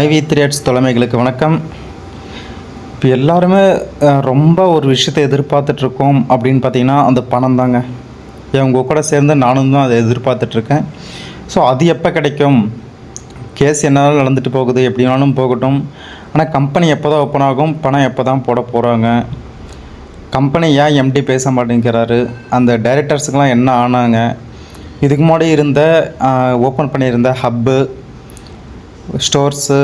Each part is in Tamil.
ஐவி த்ரீட்ஸ் தலைமைகளுக்கு வணக்கம். இப்போ எல்லாருமே ரொம்ப ஒரு விஷயத்தை எதிர்பார்த்துட்ருக்கோம் அப்படின்னு பார்த்தீங்கன்னா அந்த பணம் தாங்க. இவங்க உங்கள் கூட சேர்ந்து நானும் தான் அதை எதிர்பார்த்துட்ருக்கேன். ஸோ அது எப்போ கிடைக்கும்? கேஸ் என்னால் நடந்துட்டு போகுது எப்படி வேணாலும் போகட்டும். ஆனால் கம்பெனி எப்போ தான் ஓப்பன் ஆகும்? பணம் எப்போ தான் போட போகிறாங்க கம்பெனி ஏன் எம்டி பேச மாட்டேங்கிறாரு? அந்த டைரக்டர்ஸுக்கெலாம் என்ன ஆனாங்க? இதுக்கு முன்னாடி இருந்த ஓப்பன் பண்ணியிருந்த ஹப்பு ஸ்டோர்ஸு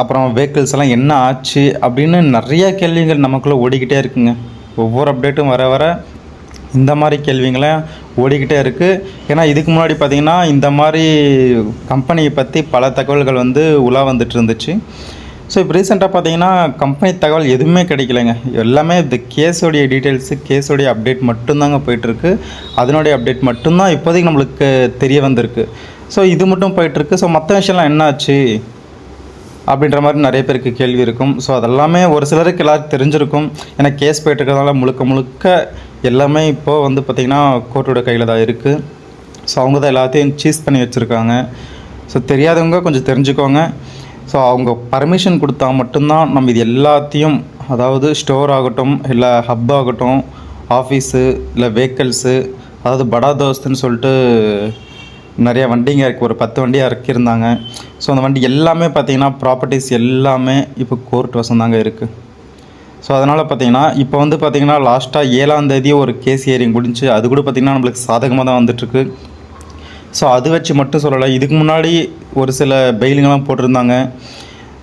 அப்புறம் வெஹிக்கிள்ஸ் எல்லாம் என்ன ஆச்சு அப்படின்னு நிறைய கேள்விகள் நமக்குள்ளே ஓடிக்கிட்டே இருக்குங்க. ஒவ்வொரு அப்டேட்டும் வர வர இந்த மாதிரி கேள்விங்களாம் ஓடிக்கிட்டே இருக்குது ஏன்னா இதுக்கு முன்னாடி பார்த்திங்கன்னா இந்த மாதிரி கம்பெனியை பற்றி பல தகவல்கள் வந்து உலா வந்துட்டு இருந்துச்சு. ஸோ இப்போ ரீசெண்டாக பார்த்தீங்கன்னா கம்பெனி தகவல் எதுவுமே கிடைக்கலைங்க. எல்லாமே இந்த கேஸோடைய டீட்டெயில்ஸு கேஸோடைய அப்டேட் மட்டும்தாங்க போயிட்டுருக்கு அதனுடைய அப்டேட் மட்டும்தான் இப்போதைக்கு நம்மளுக்கு தெரிய வந்திருக்கு. ஸோ இது மட்டும் போயிட்டுருக்கு. ஸோ மற்ற விஷயம்லாம் என்னாச்சு? அப்படின்ற மாதிரி நிறைய பேருக்கு கேள்வி இருக்கும். ஸோ அதெல்லாமே ஒரு சிலருக்கு எல்லாருக்கும் தெரிஞ்சிருக்கும். ஏன்னா கேஸ் போயிட்டு முழுக்க முழுக்க எல்லாமே இப்போது வந்து பார்த்திங்கன்னா கோர்ட்டோட கையில் தான் இருக்குது ஸோ அவங்க தான் எல்லாத்தையும் சீஸ் பண்ணி வச்சுருக்காங்க. ஸோ தெரியாதவங்க கொஞ்சம் தெரிஞ்சுக்கோங்க. ஸோ அவங்க பர்மிஷன் கொடுத்தா மட்டும்தான் நம்ம இது எல்லாத்தையும் அதாவது ஸ்டோர் ஆகட்டும் இல்லை ஹப் ஆகட்டும் ஆஃபீஸு இல்லை வெஹிக்கல்ஸு அதாவது படா தோஸ்துன்னு சொல்லிட்டு நிறைய வண்டிங்க இருக்குது ஒரு பத்து வண்டியாக இறக்கியிருந்தாங்க. ஸோ அந்த வண்டி எல்லாமே பார்த்தீங்கன்னா ப்ராப்பர்ட்டிஸ் எல்லாமே இப்போ கோர்ட் வசந்தாங்க இருக்குது ஸோ அதனால் பார்த்திங்கன்னா இப்போ வந்து பார்த்திங்கன்னா லாஸ்ட்டாக ஏழாந்தேதி ஒரு கேஸ் ஹியரிங் முடிஞ்சு அது கூட பார்த்திங்கன்னா நம்மளுக்கு சாதகமாக தான் வந்துட்டுருக்கு. ஸோ அது வச்சு மட்டும் சொல்லலை இதுக்கு முன்னாடி ஒரு சில பெயிலுங்கெல்லாம் போட்டிருந்தாங்க.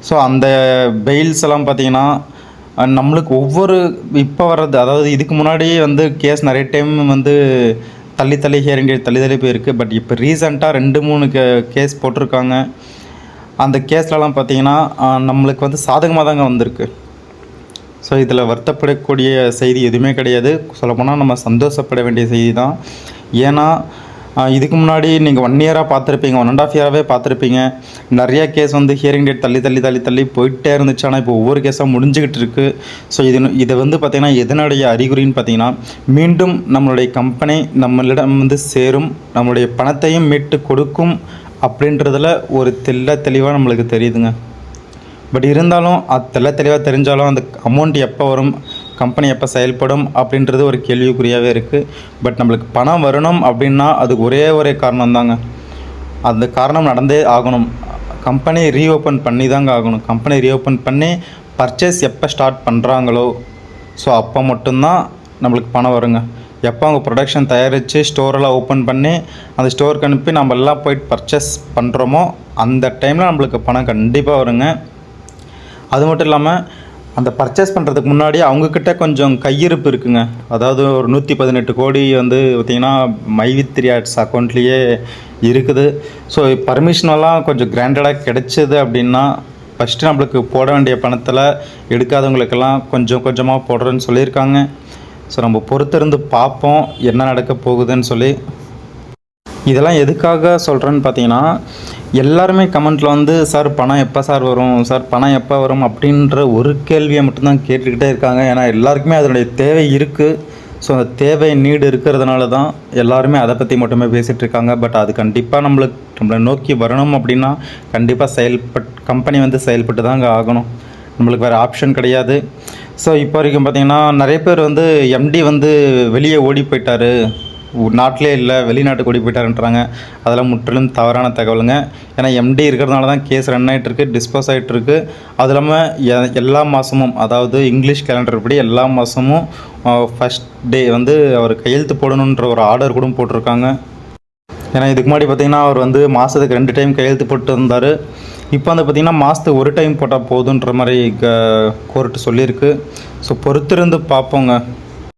ஸோ அந்த பெயில்ஸ் எல்லாம் பார்த்தீங்கன்னா நம்மளுக்கு ஒவ்வொரு இப்போ வர்றது அதாவது இதுக்கு முன்னாடி வந்து கேஸ் நிறைய டைம் வந்து தள்ளி தள்ளி ஹியரிங் தள்ளி தள்ளி போயிருக்கு. பட் இப்போ ரீசெண்டாக ரெண்டு மூணு கே கேஸ் போட்டிருக்காங்க. அந்த கேஸ்லலாம் பார்த்தீங்கன்னா நம்மளுக்கு வந்து சாதகமாக தாங்க வந்திருக்கு. ஸோ இதில் வருத்தப்படக்கூடிய செய்தி எதுவுமே கிடையாது. சொல்லப்போனால் நம்ம சந்தோஷப்பட வேண்டிய செய்தி தான். ஏன்னா இதுக்கு முன்னாடி நீங்கள் ஒன் இயராக பார்த்துருப்பீங்க ஒன் அண்ட் ஆஃப் இயராகவே பார்த்துருப்பீங்க. நிறையா கேஸ் வந்து ஹியரிங் டேட் தள்ளி தள்ளி தள்ளி தள்ளி போயிட்டே இருந்துச்சு. ஆனால் இப்போ ஒவ்வொரு கேஸாக முடிஞ்சுக்கிட்டு இருக்குது ஸோ இது இதை வந்து பார்த்திங்கன்னா எதனுடைய அறிகுறின்னு பார்த்தீங்கன்னா மீண்டும் நம்மளுடைய கம்பெனி நம்மளிடம் வந்து சேரும் நம்மளுடைய பணத்தையும் மீட்டு கொடுக்கும் அப்படின்றதில் ஒரு தெல்ல தெளிவாக நம்மளுக்கு தெரியுதுங்க. பட் இருந்தாலும் அது தெள்ள தெளிவாக தெரிஞ்சாலும் அந்த அமௌண்ட் எப்போ வரும் கம்பெனி எப்போ செயல்படும் அப்படின்றது ஒரு கேள்விக்குறியாகவே இருக்குது பட் நம்மளுக்கு பணம் வரணும் அப்படின்னா அதுக்கு ஒரே ஒரே காரணம் தாங்க அந்த காரணம் நடந்தே ஆகணும். கம்பெனி ரீஓப்பன் பண்ணி தாங்க ஆகணும். கம்பெனி ரீஓப்பன் பண்ணி பர்ச்சேஸ் எப்போ ஸ்டார்ட் பண்ணுறாங்களோ ஸோ அப்போ மட்டும்தான் நம்மளுக்கு பணம் வருங்க. எப்போ அவங்க ப்ரொடக்ஷன் தயாரித்து ஸ்டோரெல்லாம் ஓப்பன் பண்ணி அந்த ஸ்டோருக்கு அனுப்பி நம்ம எல்லாம் போயிட்டு பர்ச்சேஸ் பண்ணுறோமோ அந்த டைமில் நம்மளுக்கு பணம் கண்டிப்பாக வருங்க. அது மட்டும் இல்லாமல் அந்த பர்ச்சேஸ் பண்ணுறதுக்கு முன்னாடி அவங்கக்கிட்ட கொஞ்சம் கையிருப்பு இருக்குங்க. அதாவது ஒரு நூற்றி பதினெட்டு கோடி வந்து பார்த்திங்கன்னா மைவித் த்ரீ ஆட்ஸ் அக்கௌண்ட்லேயே இருக்குது. ஸோ பர்மிஷனெல்லாம் கொஞ்சம் கிராண்டடாக கிடைச்சிது அப்படின்னா ஃபஸ்ட்டு நம்மளுக்கு போட வேண்டிய பணத்தில் எடுக்காதவங்களுக்கெல்லாம் கொஞ்சம் கொஞ்சமாக போடுறேன்னு சொல்லியிருக்காங்க. ஸோ நம்ம பொறுத்திருந்து பார்ப்போம் என்ன நடக்க போகுதுன்னு சொல்லி இதெல்லாம் எதுக்காக சொல்கிறேன்னு பார்த்தீங்கன்னா எல்லாருமே கமெண்ட்டில் வந்து சார் பணம் எப்போ சார் வரும்? சார் பணம் எப்போ வரும்? அப்படின்ற ஒரு கேள்வியை மட்டும்தான் கேட்டுக்கிட்டே இருக்காங்க. ஏன்னா எல்லாருக்குமே அதனுடைய தேவை இருக்குது ஸோ அந்த தேவை நீடு இருக்கிறதுனால தான் எல்லாருமே அதை பற்றி மட்டுமே பேசிகிட்டு இருக்காங்க. பட் அது கண்டிப்பாக நம்மளுக்கு நம்மளை நோக்கி வரணும் அப்படின்னா கண்டிப்பாக செயல்பட் கம்பெனி வந்து செயல்பட்டு தாங்க ஆகணும். நம்மளுக்கு வேறு ஆப்ஷன் கிடையாது. ஸோ இப்போ வரைக்கும் பார்த்தீங்கன்னா நிறைய பேர் வந்து எம்டி வந்து வெளியே ஓடி போயிட்டார். நாட்டிலே இல்லை வெளிநாட்டுக்கு ஓடி போயிட்டாருன்றாங்க. அதெல்லாம் முற்றிலும் தவறான தகவலுங்க. ஏன்னா எம்டி இருக்கிறதுனால தான் கேஸ் ரன் ஆகிட்டு டிஸ்போஸ் ஆகிட்டுருக்கு அது இல்லாமல் எ- எல்லா மாதமும் அதாவது இங்கிலீஷ் கேலண்டர் படி எல்லா மாதமும் ஃபஸ்ட் டே வந்து அவர் கையெழுத்து போடணுன்ற ஒரு ஆர்டர் கூட போட்டிருக்காங்க. ஏன்னா இதுக்கு முன்னாடி பார்த்தீங்கன்னா அவர் வந்து மாதத்துக்கு ரெண்டு டைம் கையெழுத்து போட்டு இருந்தார். இப்போ வந்து பார்த்திங்கன்னா மாதத்துக்கு ஒரு டைம் போட்டால் போதுன்ற மாதிரி கோர்ட்டு சொல்லியிருக்கு. ஸோ பொறுத்திருந்து பார்ப்போங்க.